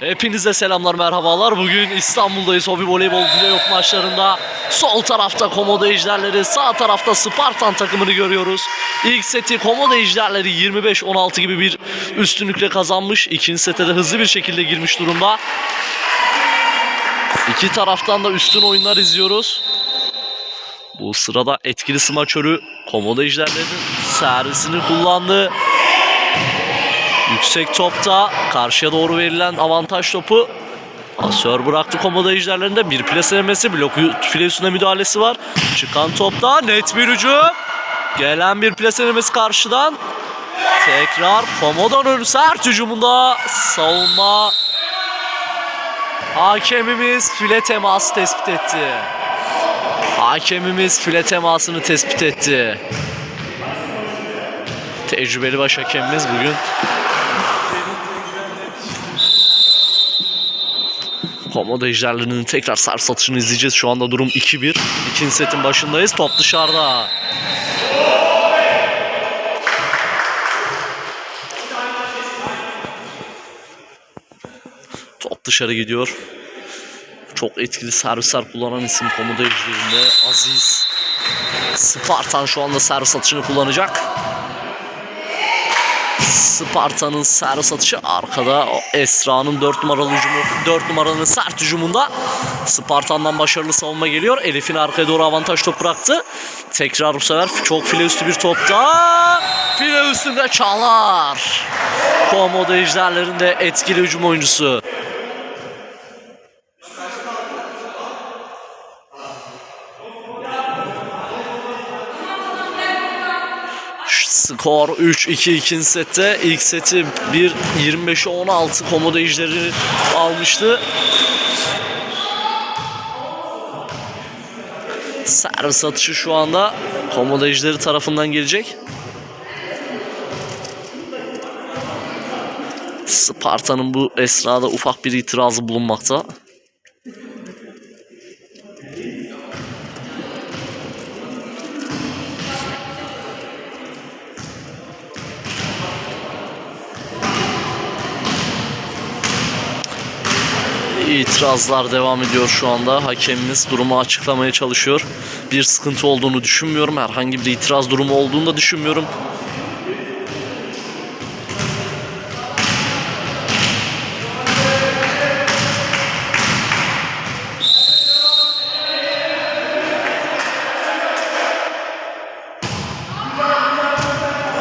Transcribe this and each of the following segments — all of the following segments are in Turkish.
Hepinize selamlar merhabalar. Bugün İstanbul'dayız. Hobi voleybol playoff maçlarında. Sol tarafta Komodo Ejderleri, sağ tarafta Spartan takımını görüyoruz. İlk seti Komodo Ejderleri 25-16 gibi bir üstünlükle kazanmış. İkinci sete de hızlı bir şekilde girmiş durumda. İki taraftan da üstün oyunlar izliyoruz. Bu sırada etkili smaçörü Komodo Ejderleri'nin servisini kullandı. Yüksek topta karşıya doğru verilen avantaj topu Pasör bıraktı komodo ejderlerinde bir plaselemesi blok file üstüne müdahalesi var. Çıkan topta net bir hücum. Gelen bir plaselemesi karşıdan. Tekrar Komodo'nun sert hücumunda savunma. Hakemimiz file teması tespit etti. Hakemimiz file temasını tespit etti. Tecrübeli baş hakemimiz bugün Komodo ejderlerinin tekrar servis atışını izleyeceğiz. Şu anda durum 2-1. İkinci setin başındayız. Top dışarıda. Top dışarı gidiyor. Çok etkili servisler kullanan isim Komodo ejderinde Aziz. Spartan şu anda servis atışını kullanacak. Sparta'nın servis atışı arkada Esra'nın 4 numaralı hücumu 4 numaranın sert hücumunda Spartan'dan başarılı savunma geliyor. Elif'in arkaya doğru avantaj top bıraktı. Tekrar bu sefer çok file üstü bir topta. File üstünde Çağlar. Komodo ejderlerinde etkili hücum oyuncusu. Skor 3-2 ikinci sette. İlk seti 1-25'e 16 Komodo Ejderi almıştı. Servis atışı şu anda Komodo Ejderi tarafından gelecek. Sparta'nın bu esnada ufak bir itirazı bulunmakta. İtirazlar devam ediyor şu anda. Hakemimiz durumu açıklamaya çalışıyor. Bir sıkıntı olduğunu düşünmüyorum. Herhangi bir itiraz durumu olduğunu da düşünmüyorum.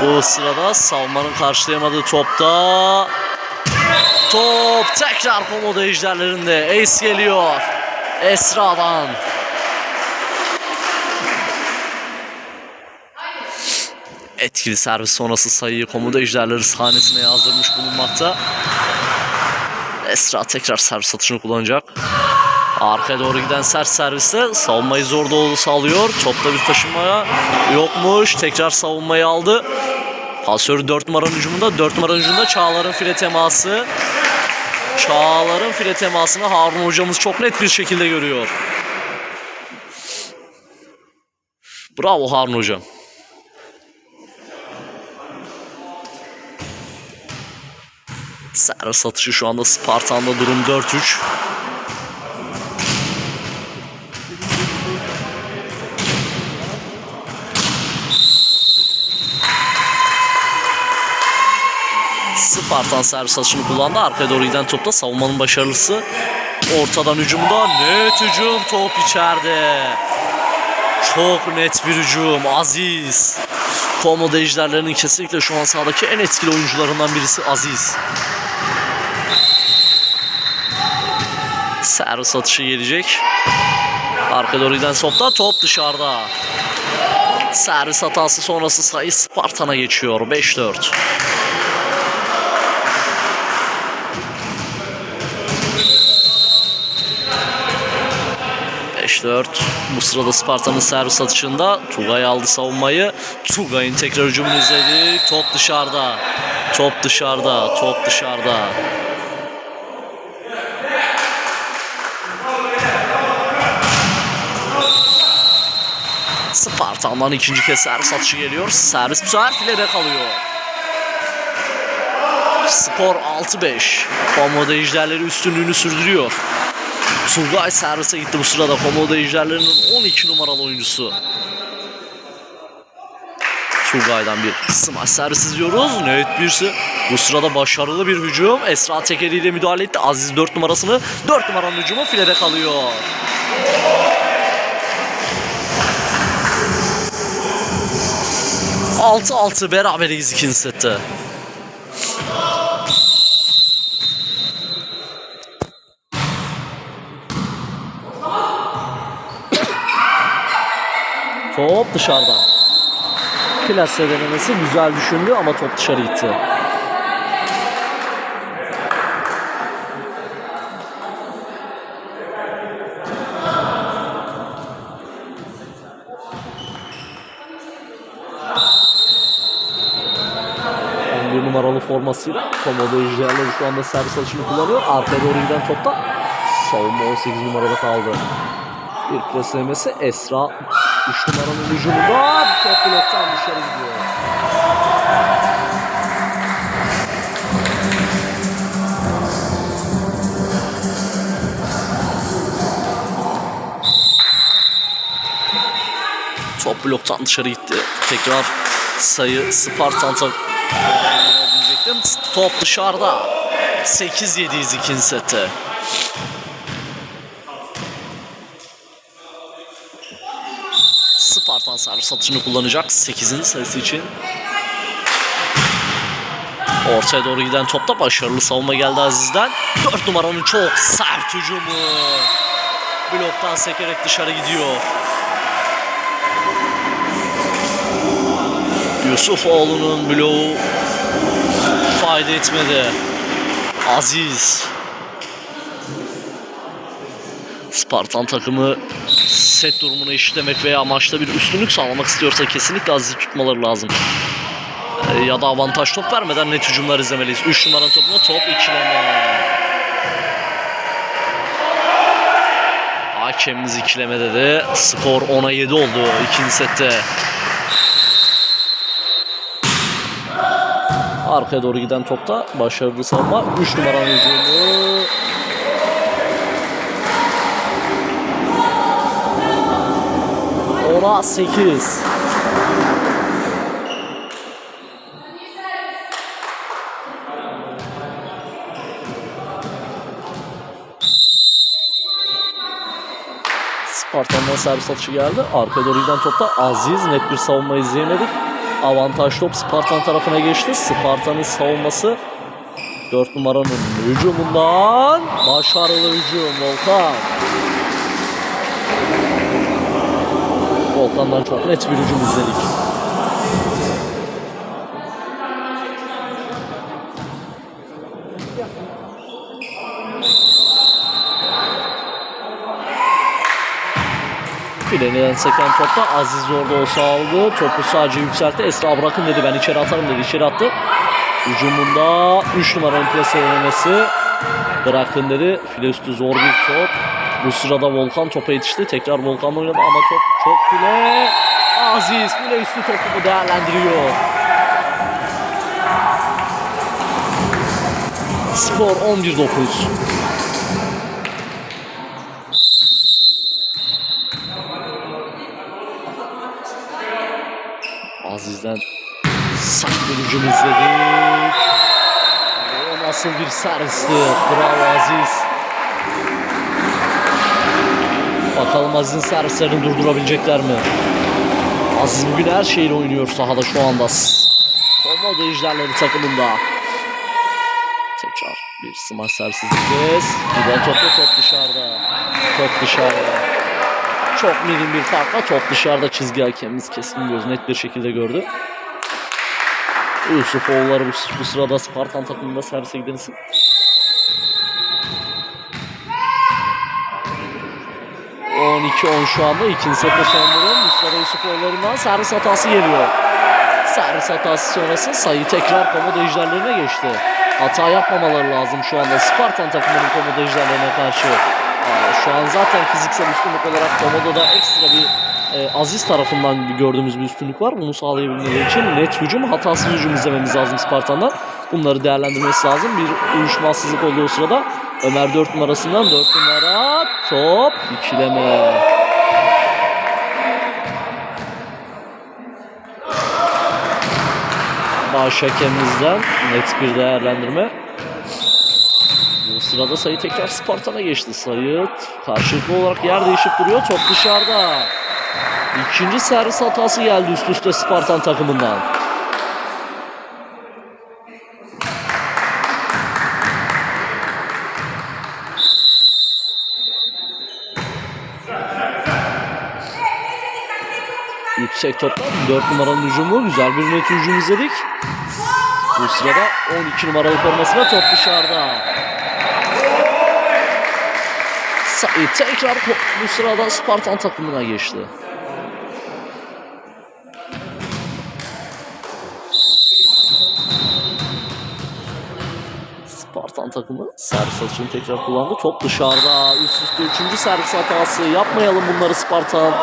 Bu sırada savunmanın karşılayamadığı topta Top tekrar Komodo ejderlerinde. Ace geliyor. Esra'dan. Etkili servis sonrası sayıyı Komodo ejderleri sahnesine yazdırmış bulunmakta. Esra tekrar servis atışını kullanacak. Arkaya doğru giden sert serviste savunmayı zor dolu sağlıyor. Topta bir taşınmaya yokmuş. Tekrar savunmayı aldı. Pasörü 4 numaranın hücumunda. 4 numaranın hücumunda Çağlar'ın file teması. Çağlar'ın file temasını Harun hocamız çok net bir şekilde görüyor. Bravo Harun hocam. Servis atışı şu anda Spartan'da durum 4-3. Spartan servis atışını kullandı. Arkaya doğru giden topta savunmanın başarılısı. Ortadan hücumda net hücum. Top içeride. Çok net bir hücum. Aziz. Komodo ejderlerinin kesinlikle şu an sahadaki en etkili oyuncularından birisi Aziz. Servis atışı gelecek. Arkaya doğru giden topta top dışarıda. Servis hatası sonrası sayı Spartan'a geçiyor. 5-4. 5-4. Bu sırada Sparta'nın servis atışında Tugay aldı savunmayı. Tugay'ın tekrar hücumunu izledik. Top dışarıda. Top dışarıda. Top dışarıda. Spartan'dan ikinci kez servis atışı geliyor. Servis bu sefer filede kalıyor. Skor 6-5. Komodo ejderleri üstünlüğünü sürdürüyor. Turgay servise gitti bu sırada. Komodo ejderlerinin 12 numaralı oyuncusu. Turgay'dan bir smaç servis izliyoruz. Net bir sı- Bu sırada başarılı bir hücum. Esra Tekeri ile müdahale etti. Aziz 4 numarasını 4 numaranın hücumu filede kalıyor. Altı altı beraberiz ikinci sette. Top dışarıda. Plase denemesi güzel düşündü ama top dışarı gitti. numaralı formasıyla Komodo Ejderleri şu anda servis açını kullanıyor. Arkaya doğru giden topta savunma 18 numarada kaldı. Bir preslemesi Esra 3 numaranın hücumunda top bloktan dışarı gidiyor. Top bloktan dışarı gitti. Tekrar sayı Spartan tak- diyecektim. Top dışarıda. 8-7'yiz ikinci sette. Spartan servis atışını kullanacak 8'in sayısı için. Ortaya doğru giden topta başarılı savunma geldi Aziz'den. 4 numaranın çok sert hücumu. Bloktan sekerek dışarı gidiyor. Yusufoğlu'nun bloğu fayda etmedi. Aziz. Spartan takımı set durumunu eşitlemek veya maçta bir üstünlük sağlamak istiyorsa kesinlikle Aziz'i tutmaları lazım. Ee, Ya da avantaj top vermeden net hücumlar izlemeliyiz. 3 numaranın topuna top ikileme. Hakemimiz ikileme dedi. Skor 10'a 7 oldu ikinci sette. Arkaya doğru giden topta başarılı savunma. 3 numaranın hücumu. Ona 8. Spartan'dan servis atışı geldi. Arkaya doğru topta Aziz net bir savunma izleyemedik. Avantaj top Spartan tarafına geçti. Spartan'ın savunması 4 numaranın hücumundan başarılı hücum Volkan. Volkan'dan çok net bir hücum izledik. Fileden seken topta Aziz orada olsa aldı. Topu sadece yükseltti. Esra bırakın dedi ben içeri atarım dedi. içeri attı. Hücumunda 3 numaranın plase denemesi. Bırakın dedi. File üstü zor bir top. Bu sırada Volkan topa yetişti. Tekrar Volkan oynadı ama top çok file. Aziz file üstü topu değerlendiriyor. Skor 11-9. Aziz'den bir hücum izledik. O nasıl bir servisti. Bravo Aziz. Bakalım Aziz'in servislerini durdurabilecekler mi? Aziz bugün her şeyle oynuyor sahada şu anda. Komodo ejderleri takımında. Tekrar bir smaç servisi izleyeceğiz. Giden top da top dışarıda. Top dışarıda. Çok milim bir farkla top dışarıda çizgi hakemimiz kesin göz net bir şekilde gördü. Yusufoğulları bu, bu sırada Spartan takımında servise giden. ...12-10 şu anda ikinci sette son durum. Bu sırada Yusufoğullarından servis hatası geliyor. Servis hatası sonrası sayı tekrar Komodo ejderlerine geçti. Hata yapmamaları lazım şu anda Spartan takımının Komodo ejderlerine karşı. Aa, Şu an zaten fiziksel üstünlük olarak Komodo'da ekstra bir e, Aziz tarafından gördüğümüz bir üstünlük var. Bunu sağlayabilmeleri için net hücum, hatasız hücum izlememiz lazım Spartan'dan. Bunları değerlendirmesi lazım. Bir uyuşmazsızlık olduğu sırada Ömer 4 numarasından 4 numara top ikileme. Baş hakemimizden net bir değerlendirme. Bu sırada sayı tekrar Spartan'a geçti. Sayı karşılıklı olarak yer değişip duruyor. Top dışarıda. İkinci servis hatası geldi üst üste Spartan takımından. Yüksek toptan 4 numaranın hücumu. Güzel bir net hücum izledik. Bu sırada 12 numaralı formasına top dışarıda. Sayı tekrar ko- bu sırada Spartan takımına geçti. Spartan takımı servis atışını tekrar kullandı. Top dışarıda. Üst üste üçüncü servis hatası. Yapmayalım bunları Spartan.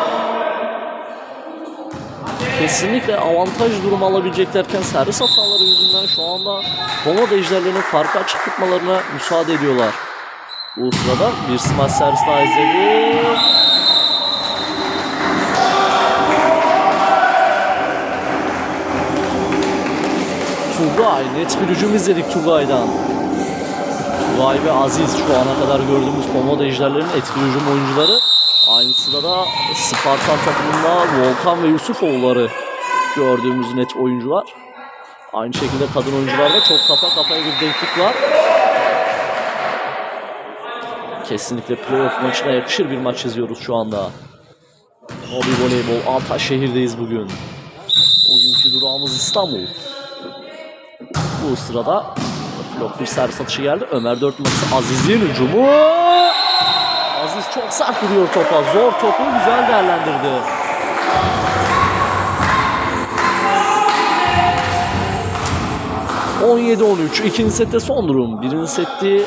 Kesinlikle avantaj durumu alabileceklerken servis hataları yüzünden şu anda Komodo ejderlerinin farkı açık tutmalarına müsaade ediyorlar. Bu sırada bir smash servis daha izledi. Tugay net bir hücum izledik Tugay'dan. Tugay ve Aziz şu ana kadar gördüğümüz Komodo ejderlerinin etkili hücum oyuncuları. Aynı sırada Spartan takımında Volkan ve Yusufoğulları gördüğümüz net oyuncular. Aynı şekilde kadın oyuncularda çok kafa kafaya bir denklik var. Kesinlikle playoff maçına yakışır bir maç izliyoruz şu anda. Hobi voleybol Ataşehir'deyiz bugün. Bugünkü durağımız İstanbul. Bu sırada blok bir servis atışı geldi. Ömer 4 numarası Aziz'in hücumu. Sert vuruyor topa. Zor topu güzel değerlendirdi. ...17-13. İkinci sette son durum. Birinci setti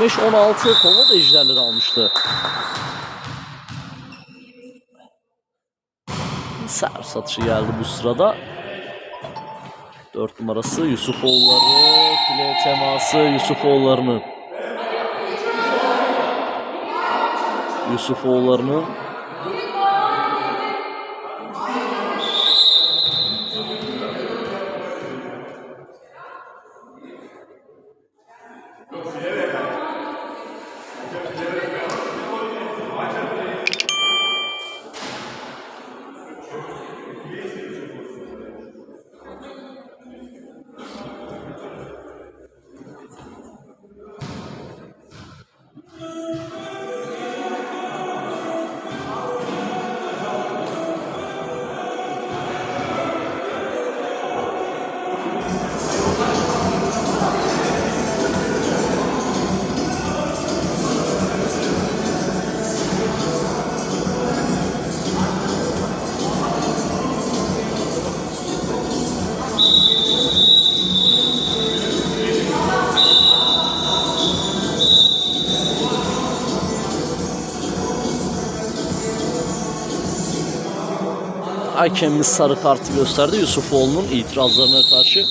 25-16 Komodo ejderleri almıştı. Servis atışı geldi bu sırada. 4 numarası Yusufoğulları. File teması Yusufoğulları'nın. Yusufoğulları'nın hakemimiz sarı kartı gösterdi Yusufoğlu'nun itirazlarına karşı.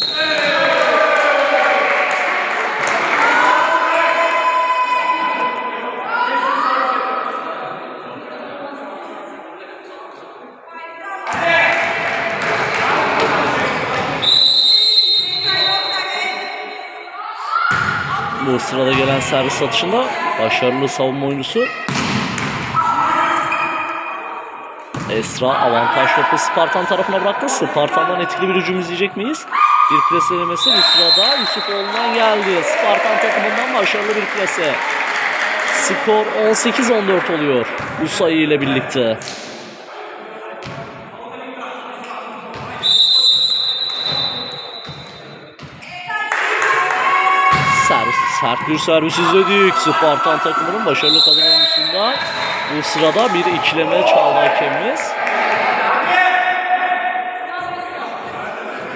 Bu sırada gelen servis atışında başarılı savunma oyuncusu Esra avantaj topu Spartan tarafına bıraktı. Spartan'dan etkili bir hücum izleyecek miyiz? Bir plase denemesi bu sırada Yusufoğlu'ndan geldi. Spartan takımından başarılı bir plase. Skor 18-14 oluyor bu sayı ile birlikte. servis, sert bir servis izledik. Spartan takımının başarılı kadrosunda bu sırada bir ikileme çaldı hakemimiz.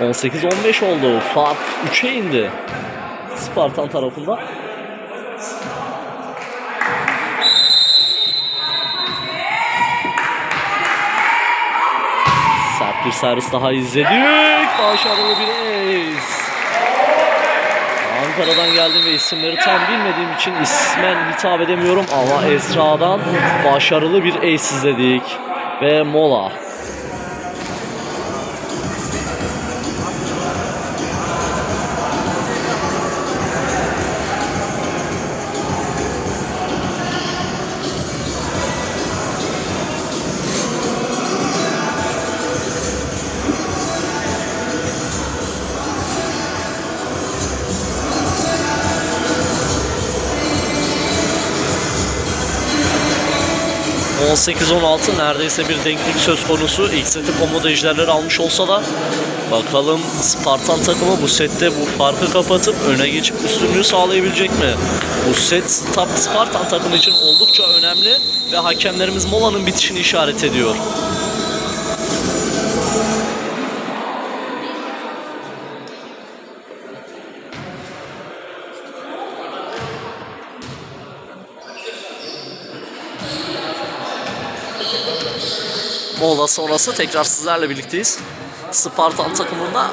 18-15 oldu. Fark 3'e indi. Spartan tarafında. Sert bir servis daha izledik. Başarılı bir ace. Ankara'dan geldim ve isimleri tam bilmediğim için ismen hitap edemiyorum ama Esra'dan başarılı bir ace izledik. Ve mola. 18-16 neredeyse bir denklik söz konusu. İlk seti komodo ejderleri almış olsa da bakalım Spartan takımı bu sette bu farkı kapatıp öne geçip üstünlüğü sağlayabilecek mi? Bu set Spartan takımı için oldukça önemli ve hakemlerimiz molanın bitişini işaret ediyor. Mola sonrası tekrar sizlerle birlikteyiz. Spartan takımında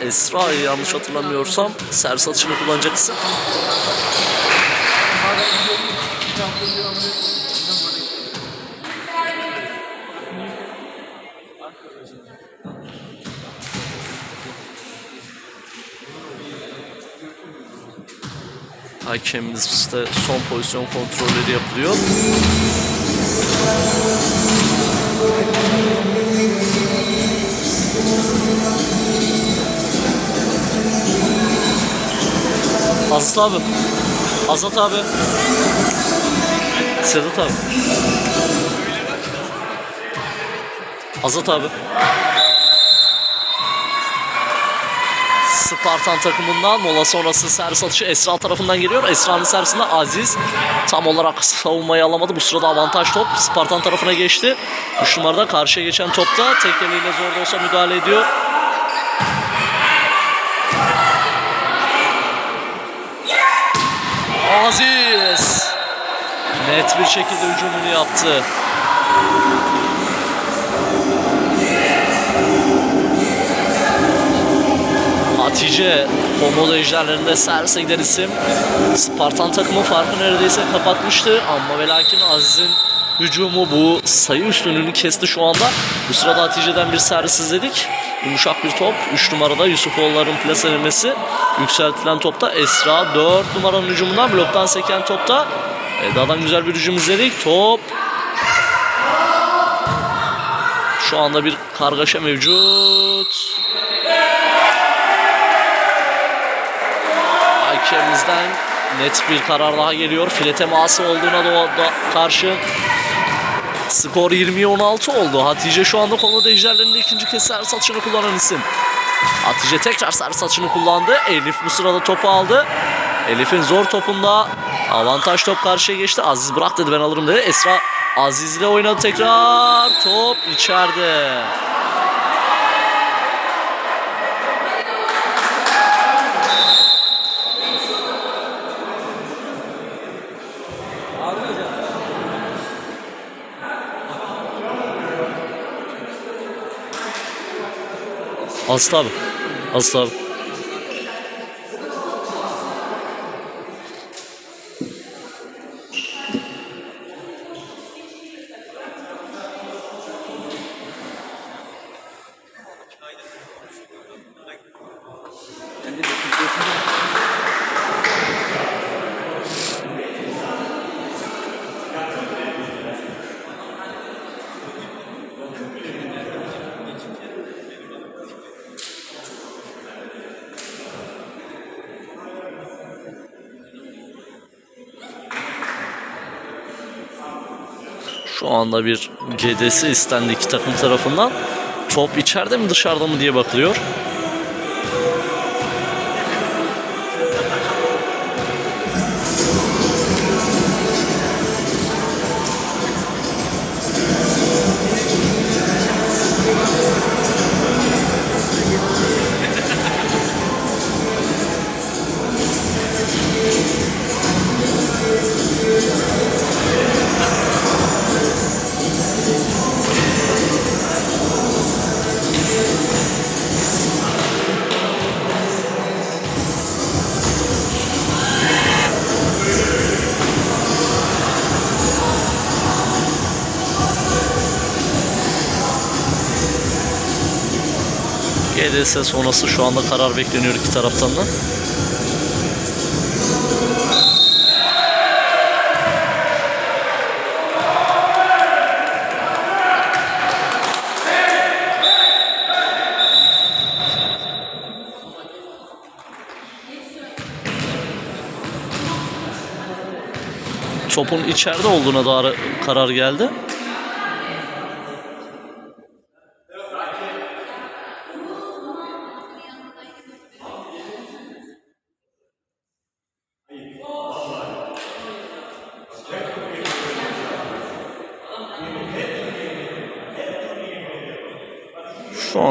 Esra'yı yanlış hatırlamıyorsam servis atışını kullanacak isim. Hakemimizde son pozisyon kontrolleri yapılıyor. Azat abi. Azat abi. Sedat abi. Azat abi. Spartan takımından mola sonrası servis atışı Esra tarafından geliyor. Esra'nın servisinde Aziz tam olarak savunmayı alamadı. Bu sırada avantaj top Spartan tarafına geçti. 3 numarada karşıya geçen topta tek eliyle zor da olsa müdahale ediyor. Aziz net bir şekilde hücumunu yaptı. Hatice Komodo ejderlerinde servise giden isim. Spartan takımı farkı neredeyse kapatmıştı ama ve lakin Aziz'in hücumu bu sayı üstünlüğünü kesti şu anda. Bu sırada Hatice'den bir servis izledik. Yumuşak bir top. 3 numarada Yusufoğulların plaselemesi. Yükseltilen topta Esra 4 numaranın hücumundan bloktan seken topta. Eda'dan güzel bir hücum izledik. Top şu anda bir kargaşa mevcut. Hakemimizden net bir karar daha geliyor. File teması olduğuna da, karşı skor 20'ye 16 oldu. Hatice şu anda komodo ejderlerinde ikinci kez servis atışını kullanan isim. Hatice tekrar servis atışını kullandı. Elif bu sırada topu aldı. Elif'in zor topunda avantaj top karşıya geçti. Aziz bırak dedi ben alırım dedi. Esra Aziz'le oynadı tekrar. Top içeride. Aslı abi. Aslı abi. Anda bir GD'si istendi iki takım tarafından. Top içeride mi dışarıda mı diye bakılıyor. GDS sonrası şu anda karar bekleniyor iki taraftan da. Topun içeride olduğuna dair karar geldi.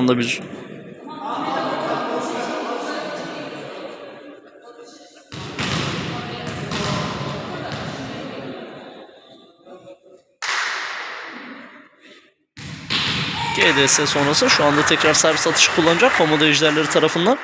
Anda bir GDS sonrası şu anda tekrar servis atışı kullanacak Komodo ejderleri tarafından.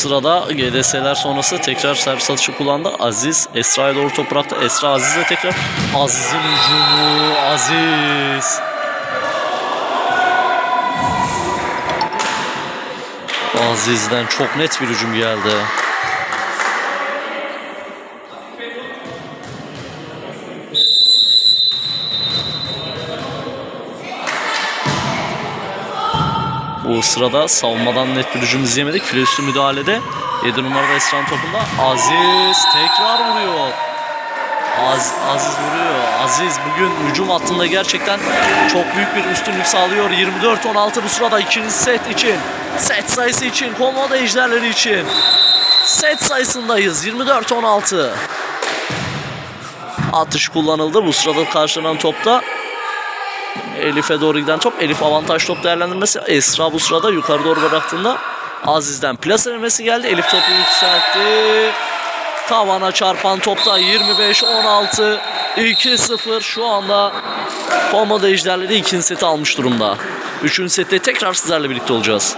Sırada GDS'ler sonrası tekrar servis atışı kullandı. Aziz Esra'ya doğru top bıraktı. Esra Aziz'e tekrar. Aziz'in hücumu. Aziz. Aziz'den çok net bir hücum geldi. Bu sırada savunmadan net bir hücum izleyemedik. File müdahalede. 7 numarada Esra'nın topunda. Aziz tekrar vuruyor. Az, Aziz vuruyor. Aziz bugün hücum hattında gerçekten çok büyük bir üstünlük sağlıyor. 24-16 bu sırada ikinci set için. Set sayısı için. Komodo ejderleri için. Set sayısındayız. 24-16. Atış kullanıldı. Bu sırada karşılanan topta Elif'e doğru giden top. Elif avantaj top değerlendirmesi. Esra bu sırada yukarı doğru bıraktığında Aziz'den plasöremesi geldi. Elif topu yükseltti. Tavana çarpan topta 25-16 2-0 şu anda Komodo ejderleri ikinci seti almış durumda. Üçüncü sette tekrar sizlerle birlikte olacağız.